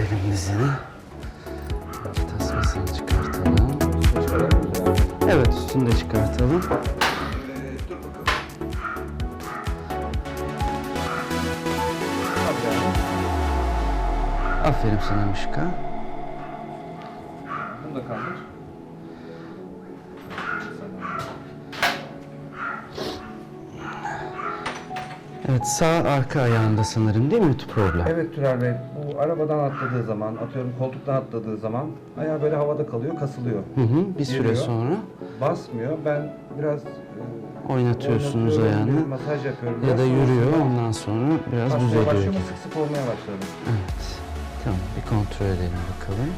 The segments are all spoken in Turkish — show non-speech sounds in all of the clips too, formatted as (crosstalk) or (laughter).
edelim dizini. Tasmasını çıkartalım. Evet üstünü de çıkartalım. Aferin sana Mişka. Bunu da kaldır. Evet sağ arka ayağında sanırım değil mi problem? Evet Türer Bey, arabadan atladığı zaman, atıyorum koltuktan atladığı zaman ayağı böyle havada kalıyor, kasılıyor. Hı hı, bir süre Geliyor. sonra Basmıyor. Ben biraz e, oynatıyorsunuz oynatıyorum, ayağını bir masaj yapıyorum. ya Biraz da yürüyor sonrasında ondan sonra biraz basmaya düzeliyor başlıyor gibi. ama sık sık olmaya başladı. Evet. Tamam bir kontrol edelim bakalım.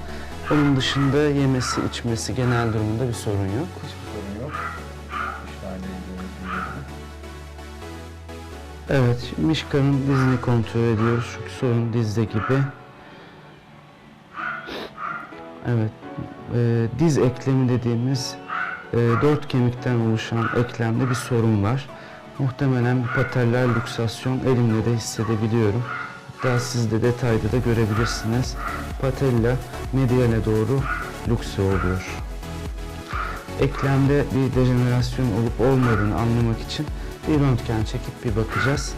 Onun dışında yemesi içmesi genel durumunda bir sorun yok. Hiçbir Evet, Mişka'nın dizini kontrol ediyoruz. Çünkü sorun dizde gibi. Evet, e, diz eklemi dediğimiz e, dört kemikten oluşan eklemde bir sorun var. Muhtemelen bir pateller luksasyon elimle de hissedebiliyorum. Hatta siz de detayda da görebilirsiniz. Patella mediale doğru lukse oluyor. Eklemde bir dejenerasyon olup olmadığını anlamak için bir röntgen çekip bir bakacağız.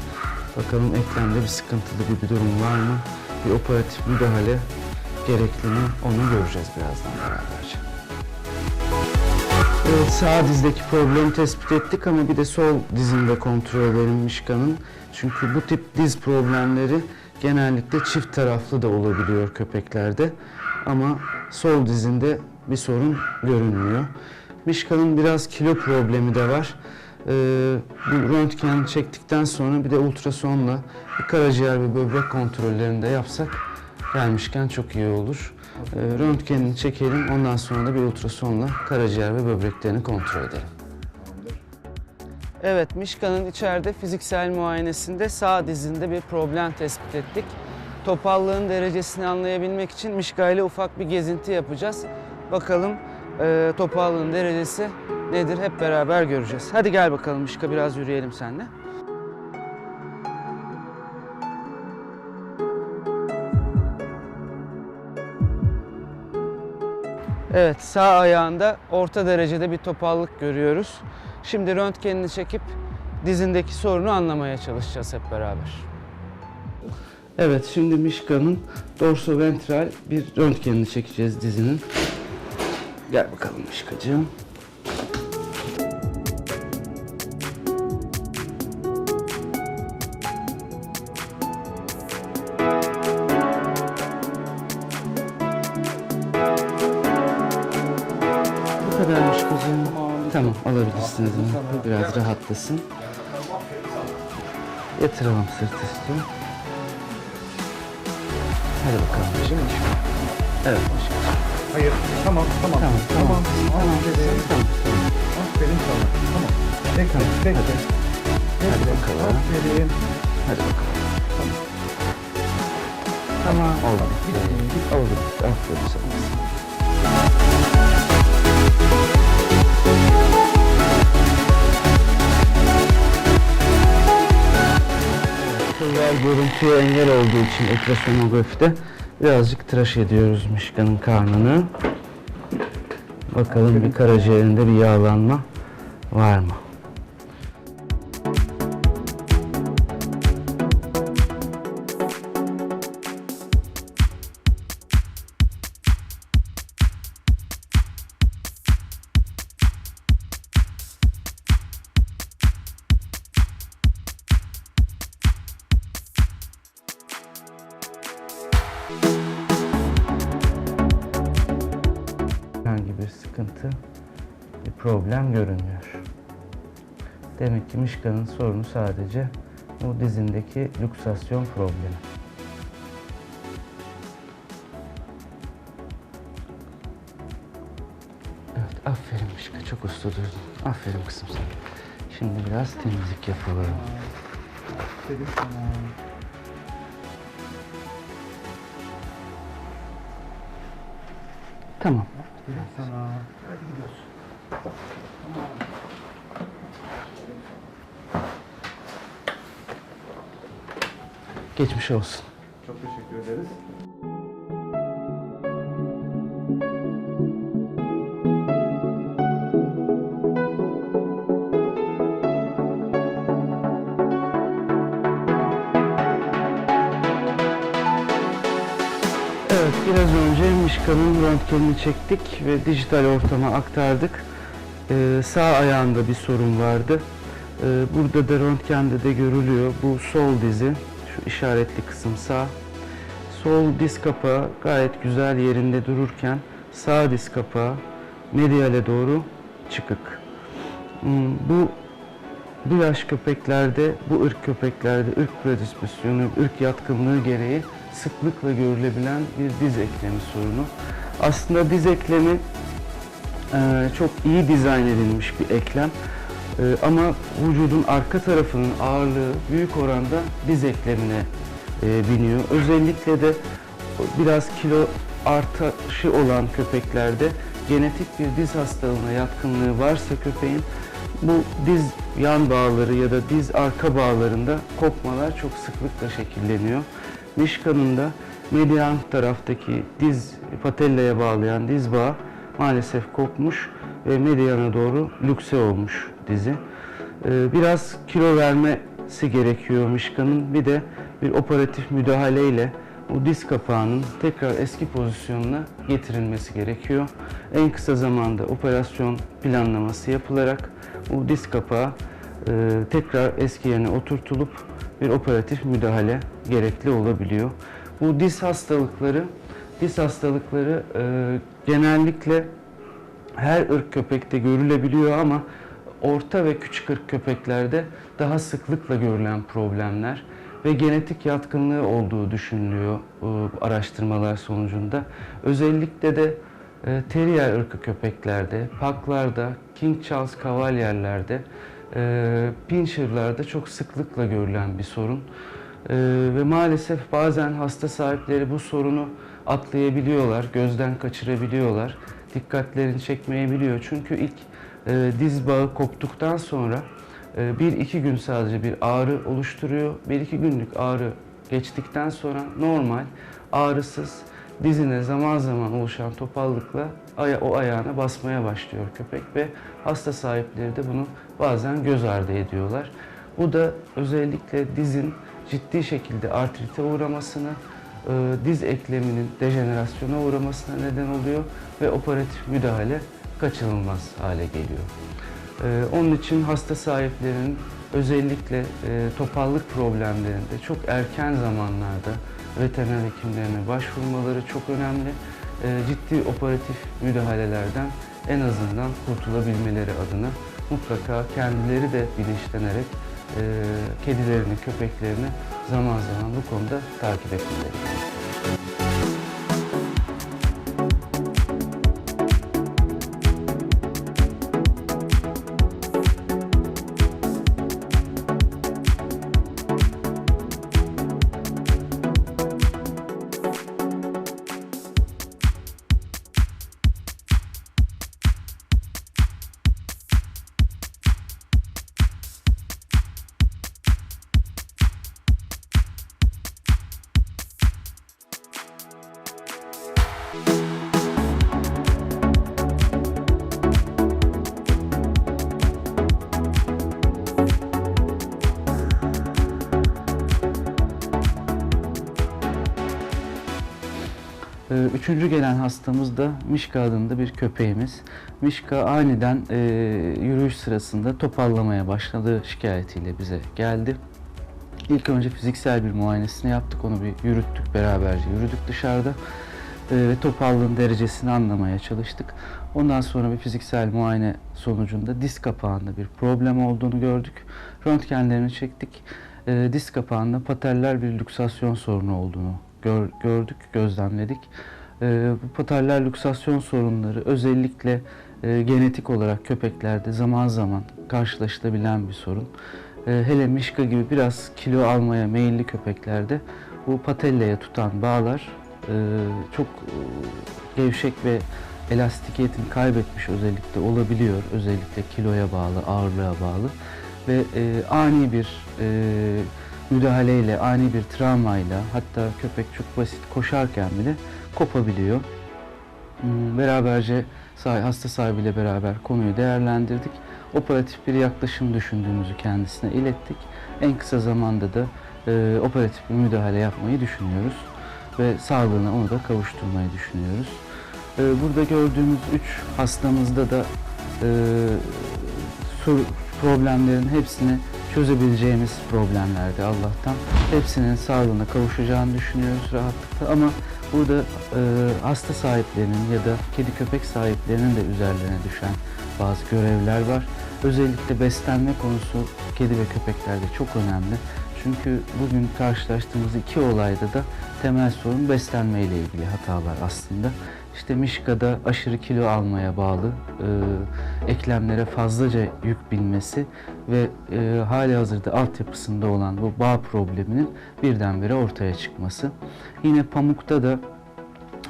Bakalım eklemde bir sıkıntılı bir, bir durum var mı? Bir operatif müdahale gerekli mi? Onu göreceğiz birazdan beraberce. Evet, sağ dizdeki problemi tespit ettik ama bir de sol dizinde kontrol edelim Mişka'nın. Çünkü bu tip diz problemleri genellikle çift taraflı da olabiliyor köpeklerde. Ama sol dizinde bir sorun görünmüyor. Mişka'nın biraz kilo problemi de var. Ee, bu röntgen çektikten sonra bir de ultrasonla karaciğer ve böbrek kontrollerini de yapsak gelmişken çok iyi olur. Ee, röntgenini çekelim ondan sonra da bir ultrasonla karaciğer ve böbreklerini kontrol edelim. Evet, Mişka'nın içeride fiziksel muayenesinde sağ dizinde bir problem tespit ettik. Topallığın derecesini anlayabilmek için Mişka ile ufak bir gezinti yapacağız. Bakalım e, topallığın derecesi nedir hep beraber göreceğiz. Hadi gel bakalım Mişka biraz yürüyelim seninle. Evet, sağ ayağında orta derecede bir topallık görüyoruz. Şimdi röntgenini çekip dizindeki sorunu anlamaya çalışacağız hep beraber. Evet, şimdi Mişka'nın dorsoventral bir röntgenini çekeceğiz dizinin. Gel bakalım Mişkacığım. Yatıralım sırt üstü. Hadi bakalım. Evet. Hayır, tamam, tamam. Tamam, tamam. Tamam, aferin. Tamam. Aferin sana. Tamam. Bekle, bekle. Hadi Bekle. bakalım. Aferin. Hadi bakalım. Tamam. Tamam. Oldu. Bitti. Oldu. Aferin sana. Kızlar görüntüye engel olduğu için ultrasonografide birazcık tıraş ediyoruz Mişka'nın karnını. Bakalım bir karaciğerinde bir yağlanma var mı? Problem görünmüyor. Demek ki Mişka'nın sorunu sadece bu dizindeki luksasyon problemi. Evet, aferin Mişka. Çok usta durdun. Aferin kızım sana. Şimdi biraz temizlik yapalım. Sana. Tamam. Sana. Hadi gidiyoruz. Geçmiş olsun. Çok teşekkür ederiz. Evet, biraz önce Mişka'nın röntgenini çektik ve dijital ortama aktardık. Ee, sağ ayağında bir sorun vardı. Ee, burada da röntgende de görülüyor. Bu sol dizi, şu işaretli kısım sağ. Sol diz kapağı gayet güzel yerinde dururken sağ diz kapağı mediale doğru çıkık. Hmm, Bu bu yaş köpeklerde, bu ırk köpeklerde ırk predispozisyonu, ırk yatkınlığı gereği sıklıkla görülebilen bir diz eklemi sorunu. Aslında diz eklemi e, çok iyi dizayn edilmiş bir eklem. E, ama vücudun arka tarafının ağırlığı büyük oranda diz eklemine e, biniyor. Özellikle de biraz kilo artışı olan köpeklerde genetik bir diz hastalığına yatkınlığı varsa köpeğin bu diz yan bağları ya da diz arka bağlarında kopmalar çok sıklıkla şekilleniyor. Mişka'nın da median taraftaki diz patellaya bağlayan diz bağı maalesef kopmuş ve mediana doğru lükse olmuş dizi. Ee, Biraz kilo vermesi gerekiyor Mişka'nın. Bir de bir operatif müdahaleyle bu diz kapağının tekrar eski pozisyonuna getirilmesi gerekiyor. En kısa zamanda operasyon planlaması yapılarak bu diz kapağı e, tekrar eski yerine oturtulup bir operatif müdahale gerekli olabiliyor. Bu diz hastalıkları, diz hastalıkları e, genellikle her ırk köpekte görülebiliyor ama orta ve küçük ırk köpeklerde daha sıklıkla görülen problemler ve genetik yatkınlığı olduğu düşünülüyor bu araştırmalar sonucunda. Özellikle de e, terrier ırkı köpeklerde, paklarda, King Charles Cavalier'lerde, e, Pinscher'larda çok sıklıkla görülen bir sorun. E, ve maalesef bazen hasta sahipleri bu sorunu atlayabiliyorlar, gözden kaçırabiliyorlar, dikkatlerini çekmeyebiliyor. Çünkü ilk e, diz bağı koptuktan sonra e, bir iki gün sadece bir ağrı oluşturuyor. Bir iki günlük ağrı geçtikten sonra normal, ağrısız, dizine zaman zaman oluşan topallıkla o ayağına basmaya başlıyor köpek ve hasta sahipleri de bunu bazen göz ardı ediyorlar. Bu da özellikle dizin ciddi şekilde artrite uğramasını, diz ekleminin dejenerasyona uğramasına neden oluyor ve operatif müdahale kaçınılmaz hale geliyor. Ee, onun için hasta sahiplerinin özellikle e, topallık problemlerinde çok erken zamanlarda veteriner hekimlerine başvurmaları çok önemli. Ciddi operatif müdahalelerden en azından kurtulabilmeleri adına mutlaka kendileri de bilinçlenerek e, kedilerini, köpeklerini zaman zaman bu konuda takip etmeleri. Ee, Üçüncü gelen hastamız da Mişka adında bir köpeğimiz. Mişka aniden e, yürüyüş sırasında topallamaya başladığı şikayetiyle bize geldi. İlk önce fiziksel bir muayenesini yaptık, onu bir yürüttük beraberce, yürüdük dışarıda e, ve topallığın derecesini anlamaya çalıştık. Ondan sonra bir fiziksel muayene sonucunda diz kapağında bir problem olduğunu gördük. Röntgenlerini çektik. E, diz kapağında pateller bir lüksasyon sorunu olduğunu gör- gördük, gözlemledik. E, bu pateller lüksasyon sorunları özellikle e, genetik olarak köpeklerde zaman zaman karşılaşılabilen bir sorun. E, hele Mişka gibi biraz kilo almaya meyilli köpeklerde bu patelleye tutan bağlar e, çok e, gevşek ve elastikiyetini kaybetmiş özellikle olabiliyor. Özellikle kiloya bağlı, ağırlığa bağlı ve e, ani bir e, müdahaleyle, ani bir travmayla hatta köpek çok basit koşarken bile kopabiliyor. Hmm, Beraberce hasta sahibiyle beraber konuyu değerlendirdik. Operatif bir yaklaşım düşündüğümüzü kendisine ilettik. En kısa zamanda da e, operatif bir müdahale yapmayı düşünüyoruz. ve sağlığına onu da kavuşturmayı düşünüyoruz. Ee, Burada gördüğümüz üç hastamızda da e, problemlerin hepsini çözebileceğimiz problemlerdi Allah'tan. Hepsinin sağlığına kavuşacağını düşünüyoruz rahatlıkla ama burada e, hasta sahiplerinin ya da kedi köpek sahiplerinin de üzerlerine düşen bazı görevler var. Özellikle beslenme konusu kedi ve köpeklerde çok önemli. Çünkü bugün karşılaştığımız iki olayda da temel sorun beslenme ile ilgili hatalar aslında. İşte Mişka'da aşırı kilo almaya bağlı e, eklemlere fazlaca yük binmesi ve e, hali hazırda altyapısında olan bu bağ probleminin birdenbire ortaya çıkması. Yine pamukta da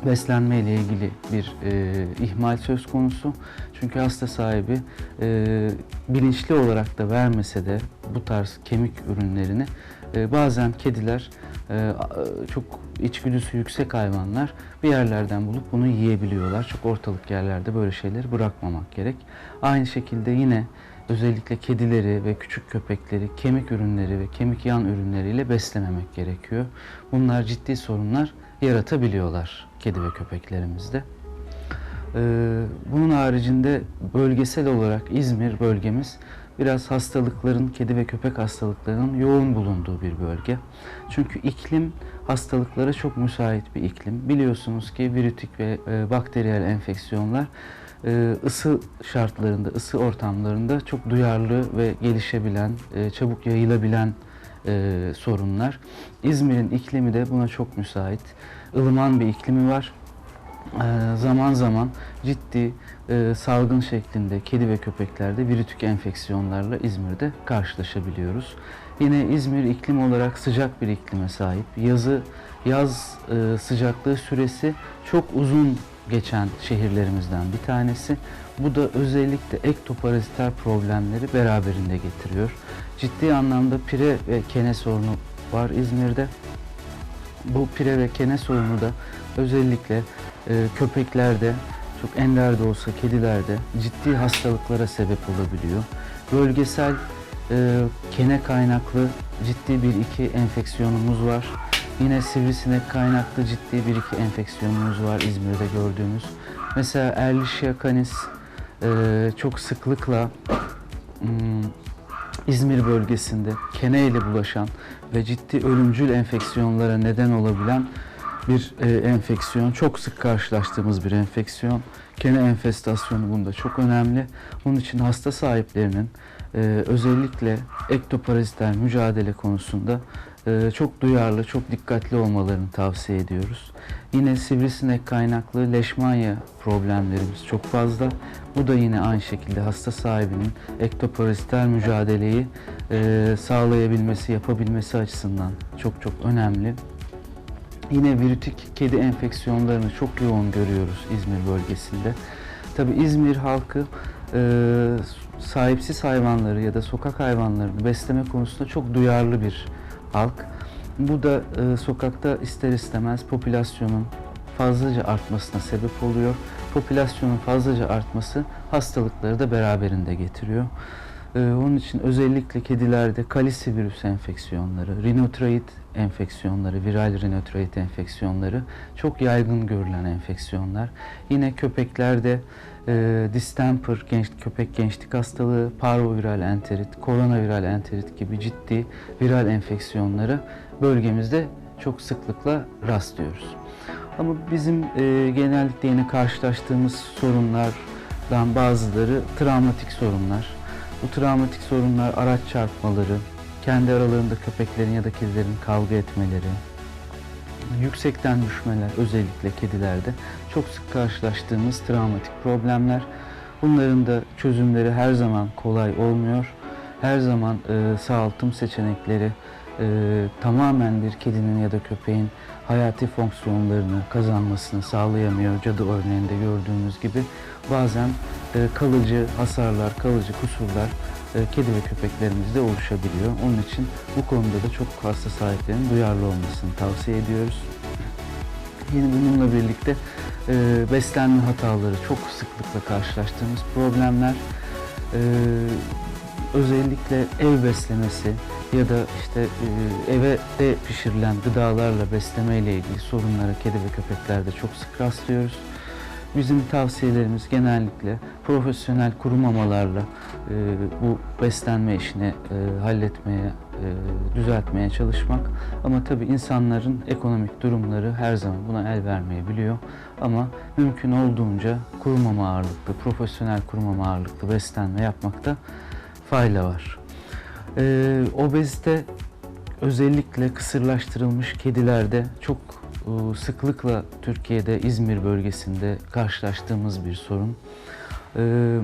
beslenme ile ilgili bir e, ihmal söz konusu. Çünkü hasta sahibi e, bilinçli olarak da vermese de bu tarz kemik ürünlerini e, bazen kediler e, a- çok içgüdüsü yüksek hayvanlar bir yerlerden bulup bunu yiyebiliyorlar. Çok ortalık yerlerde böyle şeyleri bırakmamak gerek. Aynı şekilde yine özellikle kedileri ve küçük köpekleri kemik ürünleri ve kemik yan ürünleriyle beslememek gerekiyor. Bunlar ciddi sorunlar yaratabiliyorlar kedi ve köpeklerimizde. Ee, bunun haricinde bölgesel olarak İzmir bölgemiz biraz hastalıkların, kedi ve köpek hastalıklarının yoğun bulunduğu bir bölge. Çünkü iklim hastalıklara çok müsait bir iklim. Biliyorsunuz ki virütik ve e, bakteriyel enfeksiyonlar e, ısı şartlarında, ısı ortamlarında çok duyarlı ve gelişebilen, e, çabuk yayılabilen e, sorunlar. İzmir'in iklimi de buna çok müsait. ılıman bir iklimi var. Ee, zaman zaman ciddi e, salgın şeklinde kedi ve köpeklerde virütik enfeksiyonlarla İzmir'de karşılaşabiliyoruz. Yine İzmir iklim olarak sıcak bir iklime sahip. Yazı yaz e, sıcaklığı süresi çok uzun geçen şehirlerimizden bir tanesi. Bu da özellikle ektoparaziter problemleri beraberinde getiriyor. Ciddi anlamda pire ve kene sorunu var İzmir'de. Bu pire ve kene sorunu da özellikle e, köpeklerde, çok ender de olsa kedilerde ciddi hastalıklara sebep olabiliyor. Bölgesel e, kene kaynaklı ciddi bir iki enfeksiyonumuz var. Yine sivrisinek kaynaklı ciddi bir iki enfeksiyonumuz var İzmir'de gördüğümüz. Mesela Ehrlichia canis e, çok sıklıkla hmm, İzmir bölgesinde kene ile bulaşan ve ciddi ölümcül enfeksiyonlara neden olabilen bir e, enfeksiyon. Çok sık karşılaştığımız bir enfeksiyon. Kene enfestasyonu bunda çok önemli. Bunun için hasta sahiplerinin e, özellikle ektoparazitler mücadele konusunda e, çok duyarlı, çok dikkatli olmalarını tavsiye ediyoruz. Yine sivrisinek kaynaklı leşmanya problemlerimiz çok fazla. Bu da yine aynı şekilde hasta sahibinin ektoparaziter mücadeleyi e, sağlayabilmesi, yapabilmesi açısından çok çok önemli. Yine virütik kedi enfeksiyonlarını çok yoğun görüyoruz İzmir bölgesinde. Tabi İzmir halkı e, sahipsiz hayvanları ya da sokak hayvanlarını besleme konusunda çok duyarlı bir halk. Bu da e, sokakta ister istemez popülasyonun fazlaca artmasına sebep oluyor. Popülasyonun fazlaca artması hastalıkları da beraberinde getiriyor. Ee, onun için özellikle kedilerde kalisivirüs enfeksiyonları, rinotreit enfeksiyonları, viral rinotreit enfeksiyonları çok yaygın görülen enfeksiyonlar. Yine köpeklerde e, distemper, genç, köpek gençlik hastalığı, parvoviral enterit, koronaviral enterit gibi ciddi viral enfeksiyonları bölgemizde çok sıklıkla rastlıyoruz. Ama bizim e, genellikle yine karşılaştığımız sorunlardan bazıları travmatik sorunlar. Bu travmatik sorunlar araç çarpmaları, kendi aralarında köpeklerin ya da kedilerin kavga etmeleri, yüksekten düşmeler özellikle kedilerde çok sık karşılaştığımız travmatik problemler. Bunların da çözümleri her zaman kolay olmuyor. Her zaman e, sağaltım seçenekleri e, tamamen bir kedinin ya da köpeğin hayati fonksiyonlarını kazanmasını sağlayamıyor. Cadı örneğinde gördüğümüz gibi bazen e, kalıcı hasarlar, kalıcı kusurlar kedi ve köpeklerimizde oluşabiliyor. Onun için bu konuda da çok hasta sahiplerinin duyarlı olmasını tavsiye ediyoruz. Yine bununla birlikte e, beslenme hataları çok sıklıkla karşılaştığımız problemler. E, özellikle ev beslemesi, ya da işte e, eve de pişirilen gıdalarla besleme ile ilgili sorunlara kedi ve köpeklerde çok sık rastlıyoruz. Bizim tavsiyelerimiz genellikle profesyonel kuru mamalarla e, bu beslenme işini e, halletmeye, e, düzeltmeye çalışmak. Ama tabii insanların ekonomik durumları her zaman buna el vermeyebiliyor. Ama mümkün olduğunca kuru mama ağırlıklı, profesyonel kuru mama ağırlıklı beslenme yapmakta fayda var. E, obezite özellikle kısırlaştırılmış kedilerde çok sıklıkla Türkiye'de İzmir bölgesinde karşılaştığımız bir sorun. E,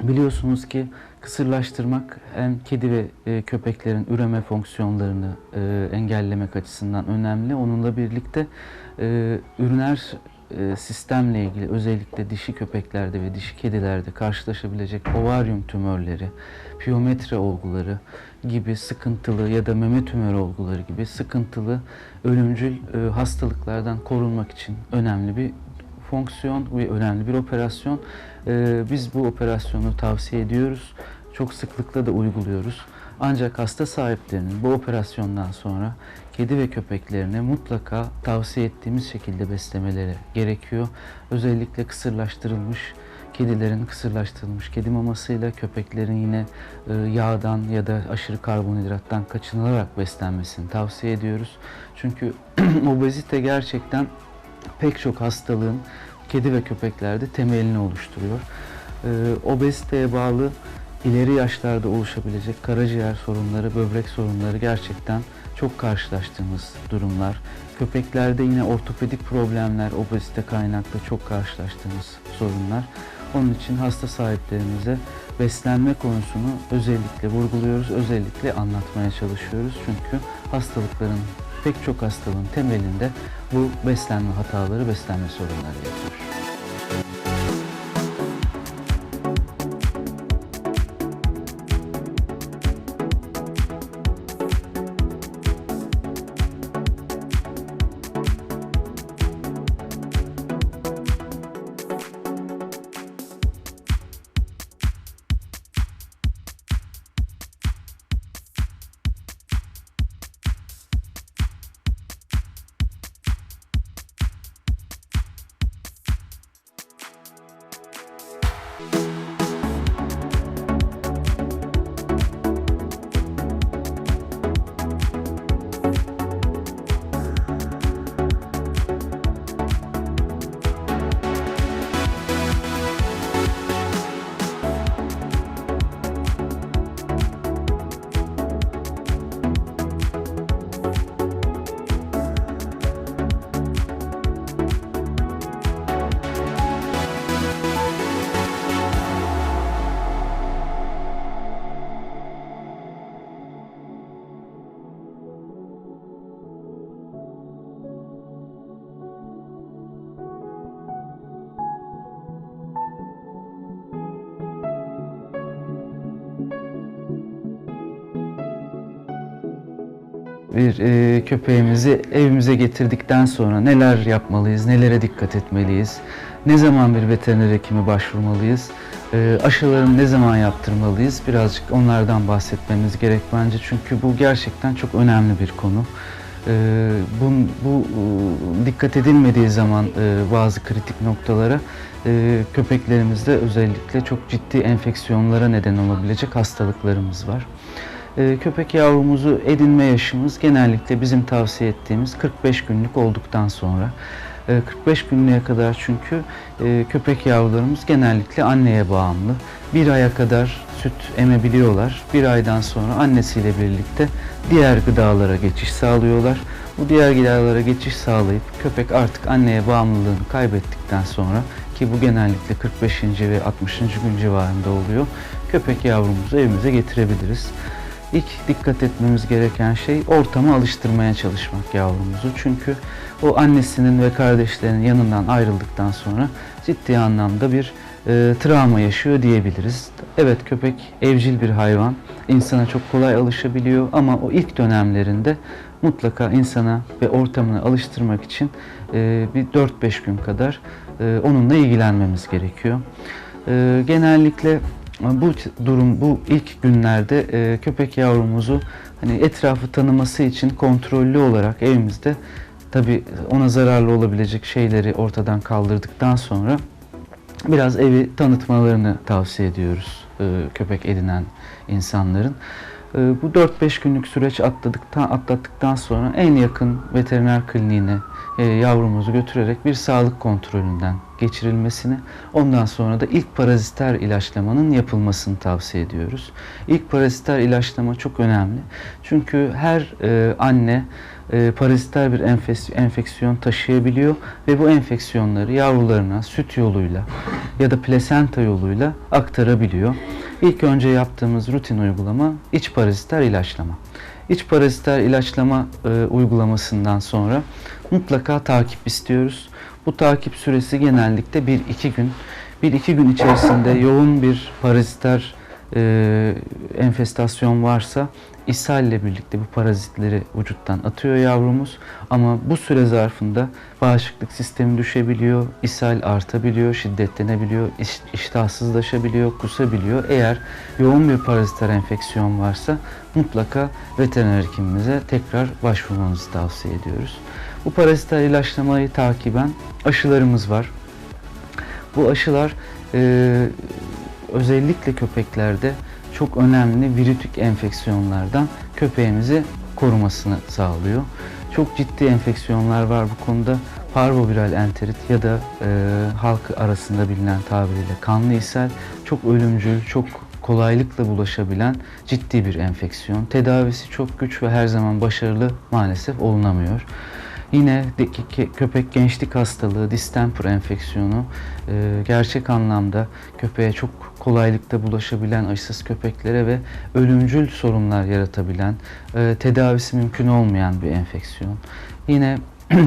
Biliyorsunuz ki kısırlaştırmak hem kedi ve e, köpeklerin üreme fonksiyonlarını e, engellemek açısından önemli. Onunla birlikte e, üriner sistemle ilgili özellikle dişi köpeklerde ve dişi kedilerde karşılaşabilecek ovaryum tümörleri, piyometre olguları gibi sıkıntılı ya da meme tümörü olguları gibi sıkıntılı ölümcül e, hastalıklardan korunmak için önemli bir fonksiyon ve önemli bir operasyon. Ee, biz bu operasyonu tavsiye ediyoruz. Çok sıklıkla da uyguluyoruz. Ancak hasta sahiplerinin bu operasyondan sonra kedi ve köpeklerine mutlaka tavsiye ettiğimiz şekilde beslemeleri gerekiyor. Özellikle kısırlaştırılmış kedilerin kısırlaştırılmış kedi mamasıyla köpeklerin yine e, yağdan ya da aşırı karbonhidrattan kaçınılarak beslenmesini tavsiye ediyoruz. Çünkü (clears throat) obezite gerçekten pek çok hastalığın kedi ve köpeklerde temelini oluşturuyor. Ee, obeziteye bağlı ileri yaşlarda oluşabilecek karaciğer sorunları, böbrek sorunları gerçekten çok karşılaştığımız durumlar. Köpeklerde yine ortopedik problemler, obezite kaynaklı çok karşılaştığımız sorunlar. Onun için hasta sahiplerimize beslenme konusunu özellikle vurguluyoruz, özellikle anlatmaya çalışıyoruz. Çünkü hastalıkların pek çok hastalığın temelinde bu beslenme hataları, beslenme sorunları yatıyor. Bir e, köpeğimizi evimize getirdikten sonra neler yapmalıyız, nelere dikkat etmeliyiz, ne zaman bir veteriner hekime başvurmalıyız, e, aşılarını ne zaman yaptırmalıyız birazcık onlardan bahsetmemiz gerek bence çünkü bu gerçekten çok önemli bir konu. E, bu, bu e, dikkat edilmediği zaman e, bazı kritik noktalara e, köpeklerimizde özellikle çok ciddi enfeksiyonlara neden olabilecek hastalıklarımız var. Ee, köpek yavrumuzu edinme yaşımız genellikle bizim tavsiye ettiğimiz 45 günlük olduktan sonra. Ee, 45 günlüğe kadar çünkü e, köpek yavrularımız genellikle anneye bağımlı. Bir aya kadar süt emebiliyorlar. Bir aydan sonra annesiyle birlikte diğer gıdalara geçiş sağlıyorlar. Bu diğer gıdalara geçiş sağlayıp köpek artık anneye bağımlılığını kaybettikten sonra ki bu genellikle 45. ve 60. gün civarında oluyor. Köpek yavrumuzu evimize getirebiliriz. İlk dikkat etmemiz gereken şey ortama alıştırmaya çalışmak yavrumuzu. Çünkü o annesinin ve kardeşlerinin yanından ayrıldıktan sonra ciddi anlamda bir e, travma yaşıyor diyebiliriz. Evet köpek evcil bir hayvan. insana çok kolay alışabiliyor ama o ilk dönemlerinde mutlaka insana ve ortamına alıştırmak için e, bir 4-5 gün kadar e, onunla ilgilenmemiz gerekiyor. E, genellikle bu durum bu ilk günlerde e, köpek yavrumuzu hani etrafı tanıması için kontrollü olarak evimizde tabi ona zararlı olabilecek şeyleri ortadan kaldırdıktan sonra biraz evi tanıtmalarını tavsiye ediyoruz e, köpek edinen insanların. E, bu 4-5 günlük süreç atladıktan, atlattıktan sonra en yakın veteriner kliniğine yavrumuzu götürerek bir sağlık kontrolünden geçirilmesini, ondan sonra da ilk paraziter ilaçlamanın yapılmasını tavsiye ediyoruz. İlk paraziter ilaçlama çok önemli. Çünkü her e, anne e, paraziter bir enfeksiyon taşıyabiliyor ve bu enfeksiyonları yavrularına süt yoluyla ya da plasenta yoluyla aktarabiliyor. İlk önce yaptığımız rutin uygulama iç paraziter ilaçlama. İç paraziter ilaçlama e, uygulamasından sonra mutlaka takip istiyoruz. Bu takip süresi genellikle 1-2 gün. 1-2 gün içerisinde yoğun bir paraziter e, enfestasyon varsa ishalle birlikte bu parazitleri vücuttan atıyor yavrumuz. Ama bu süre zarfında bağışıklık sistemi düşebiliyor, ishal artabiliyor, şiddetlenebiliyor, iş- iştahsızlaşabiliyor, kusabiliyor. Eğer yoğun bir paraziter enfeksiyon varsa mutlaka veteriner hekimimize tekrar başvurmanızı tavsiye ediyoruz. Bu paraziter ilaçlamayı takiben aşılarımız var. Bu aşılar e, özellikle köpeklerde çok önemli virütik enfeksiyonlardan köpeğimizi korumasını sağlıyor. Çok ciddi enfeksiyonlar var bu konuda. Parvoviral enterit ya da e, halk arasında bilinen tabiriyle kanlı ishal çok ölümcül, çok kolaylıkla bulaşabilen ciddi bir enfeksiyon. Tedavisi çok güç ve her zaman başarılı maalesef olunamıyor. Yine köpek gençlik hastalığı, distemper enfeksiyonu e, gerçek anlamda köpeğe çok kolaylıkla bulaşabilen aşısız köpeklere ve ölümcül sorunlar yaratabilen, e, tedavisi mümkün olmayan bir enfeksiyon. Yine (clears throat)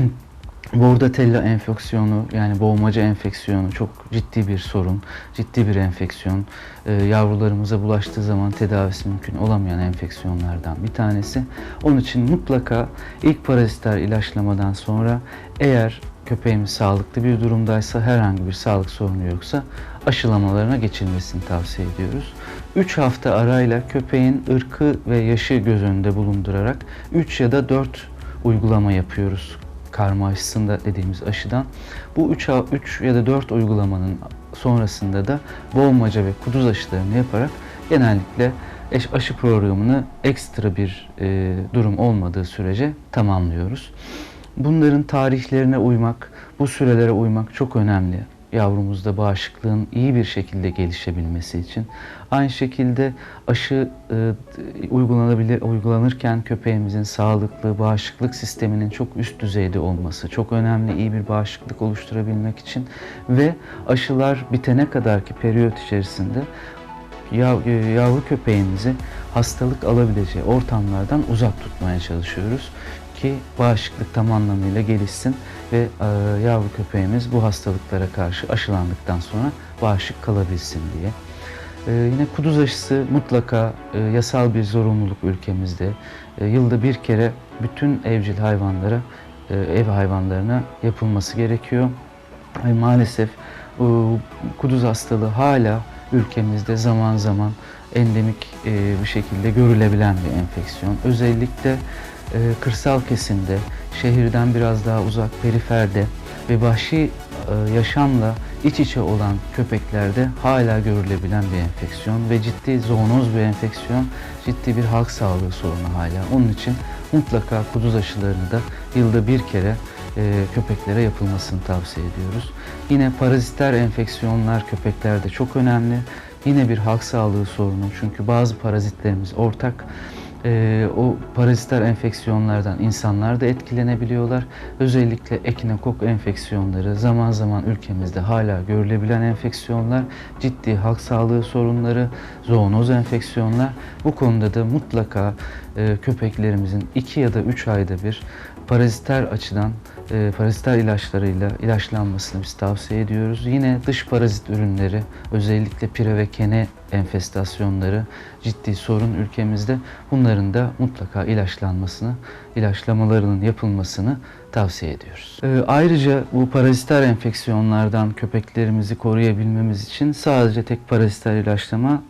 Bordetella enfeksiyonu yani boğmaca enfeksiyonu çok ciddi bir sorun, ciddi bir enfeksiyon. Ee, yavrularımıza bulaştığı zaman tedavisi mümkün olamayan enfeksiyonlardan bir tanesi. Onun için mutlaka ilk paraziter ilaçlamadan sonra eğer köpeğimiz sağlıklı bir durumdaysa, herhangi bir sağlık sorunu yoksa aşılamalarına geçilmesini tavsiye ediyoruz. 3 hafta arayla köpeğin ırkı ve yaşı göz önünde bulundurarak 3 ya da 4 uygulama yapıyoruz karma aşısında dediğimiz aşıdan. Bu 3, 3 ya da 4 uygulamanın sonrasında da boğmaca ve kuduz aşılarını yaparak genellikle aşı programını ekstra bir e, durum olmadığı sürece tamamlıyoruz. Bunların tarihlerine uymak, bu sürelere uymak çok önemli yavrumuzda bağışıklığın iyi bir şekilde gelişebilmesi için. Aynı şekilde aşı e, uygulanabilir uygulanırken köpeğimizin sağlıklı bağışıklık sisteminin çok üst düzeyde olması çok önemli iyi bir bağışıklık oluşturabilmek için ve aşılar bitene kadarki periyot içerisinde e, yavru köpeğimizi hastalık alabileceği ortamlardan uzak tutmaya çalışıyoruz ki bağışıklık tam anlamıyla gelişsin ve e, yavru köpeğimiz bu hastalıklara karşı aşılandıktan sonra bağışık kalabilsin diye. E, yine kuduz aşısı mutlaka e, yasal bir zorunluluk ülkemizde. Yılda bir kere bütün evcil hayvanlara, ev hayvanlarına yapılması gerekiyor. Maalesef kuduz hastalığı hala ülkemizde zaman zaman endemik bir şekilde görülebilen bir enfeksiyon. Özellikle e, kırsal kesimde, şehirden biraz daha uzak periferde ve vahşi e, yaşamla iç içe olan köpeklerde hala görülebilen bir enfeksiyon ve ciddi zoonoz bir enfeksiyon, ciddi bir halk sağlığı sorunu hala. Onun için mutlaka kuduz aşılarını da yılda bir kere e, köpeklere yapılmasını tavsiye ediyoruz. Yine paraziter enfeksiyonlar köpeklerde çok önemli. Yine bir halk sağlığı sorunu çünkü bazı parazitlerimiz ortak. E, o paraziter enfeksiyonlardan insanlar da etkilenebiliyorlar. Özellikle ekinokok enfeksiyonları zaman zaman ülkemizde hala görülebilen enfeksiyonlar, ciddi halk sağlığı sorunları, zoonoz enfeksiyonlar. Bu konuda da mutlaka e, köpeklerimizin 2 ya da 3 ayda bir paraziter açıdan e, paraziter ilaçlarıyla ilaçlanmasını biz tavsiye ediyoruz. Yine dış parazit ürünleri özellikle pire ve kene enfestasyonları ciddi sorun ülkemizde. Bunların da mutlaka ilaçlanmasını, ilaçlamalarının yapılmasını tavsiye ediyoruz. E, ayrıca bu paraziter enfeksiyonlardan köpeklerimizi koruyabilmemiz için sadece tek paraziter ilaçlama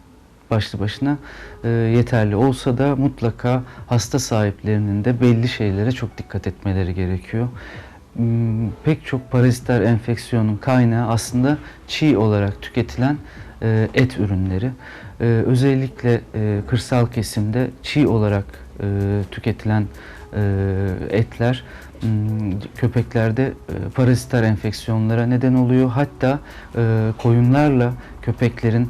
başlı başına e, yeterli olsa da mutlaka hasta sahiplerinin de belli şeylere çok dikkat etmeleri gerekiyor. Hmm, Pek çok paraziter enfeksiyonun kaynağı aslında çiğ olarak tüketilen e, et ürünleri. E, özellikle e, kırsal kesimde çiğ olarak tüketilen etler m, köpeklerde paraziter enfeksiyonlara neden oluyor. Hatta koyunlarla köpeklerin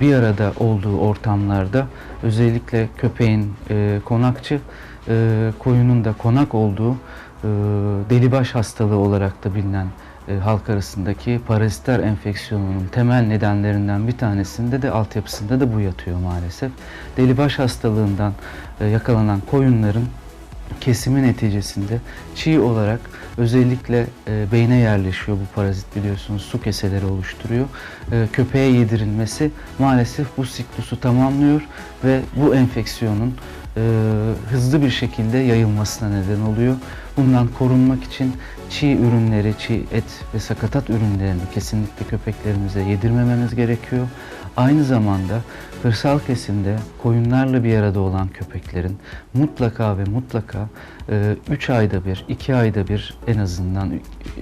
bir arada olduğu ortamlarda özellikle köpeğin konakçı, koyunun da konak olduğu delibaş hastalığı olarak da bilinen e, halk arasındaki paraziter enfeksiyonunun temel nedenlerinden bir tanesinde de altyapısında da bu yatıyor maalesef. Delibaş hastalığından e, yakalanan koyunların kesimi neticesinde çiğ olarak özellikle e, beyne yerleşiyor bu parazit biliyorsunuz su keseleri oluşturuyor. Köpeğe yedirilmesi maalesef bu siklusu tamamlıyor ve bu enfeksiyonun hızlı bir şekilde yayılmasına neden oluyor. Bundan korunmak için çiğ ürünleri, çiğ et ve sakatat ürünlerini kesinlikle köpeklerimize yedirmememiz gerekiyor. Aynı zamanda kırsal kesimde koyunlarla bir arada olan köpeklerin mutlaka ve mutlaka 3 ayda bir, 2 ayda bir en azından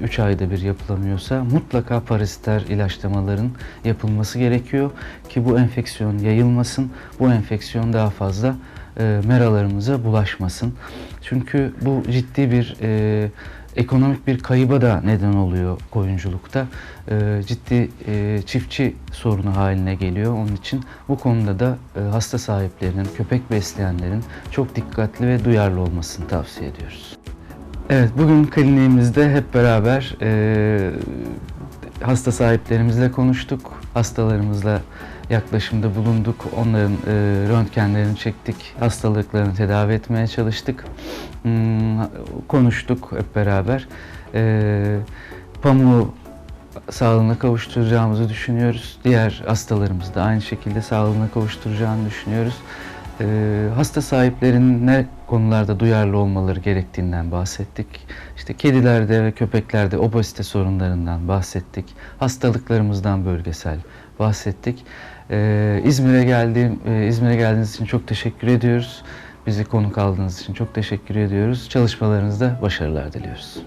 3 ayda bir yapılamıyorsa mutlaka paraziter ilaçlamaların yapılması gerekiyor ki bu enfeksiyon yayılmasın, bu enfeksiyon daha fazla e, meralarımıza bulaşmasın. Çünkü bu ciddi bir e, ekonomik bir kayıba da neden oluyor koyunculukta. E, ciddi e, çiftçi sorunu haline geliyor. Onun için bu konuda da e, hasta sahiplerinin, köpek besleyenlerin çok dikkatli ve duyarlı olmasını tavsiye ediyoruz. Evet, bugün kliniğimizde hep beraber e, hasta sahiplerimizle konuştuk. Hastalarımızla yaklaşımda bulunduk. Onların e, röntgenlerini çektik. Hastalıklarını tedavi etmeye çalıştık. Hmm, konuştuk hep beraber. E, pamuğu sağlığına kavuşturacağımızı düşünüyoruz. Diğer hastalarımızı da aynı şekilde sağlığına kavuşturacağını düşünüyoruz. Ee, hasta sahiplerinin ne konularda duyarlı olmaları gerektiğinden bahsettik. İşte kedilerde ve köpeklerde obezite sorunlarından bahsettik. Hastalıklarımızdan bölgesel bahsettik. Ee, İzmir'e geldiğim e, İzmir'e geldiğiniz için çok teşekkür ediyoruz. Bizi konuk aldığınız için çok teşekkür ediyoruz. Çalışmalarınızda başarılar diliyoruz.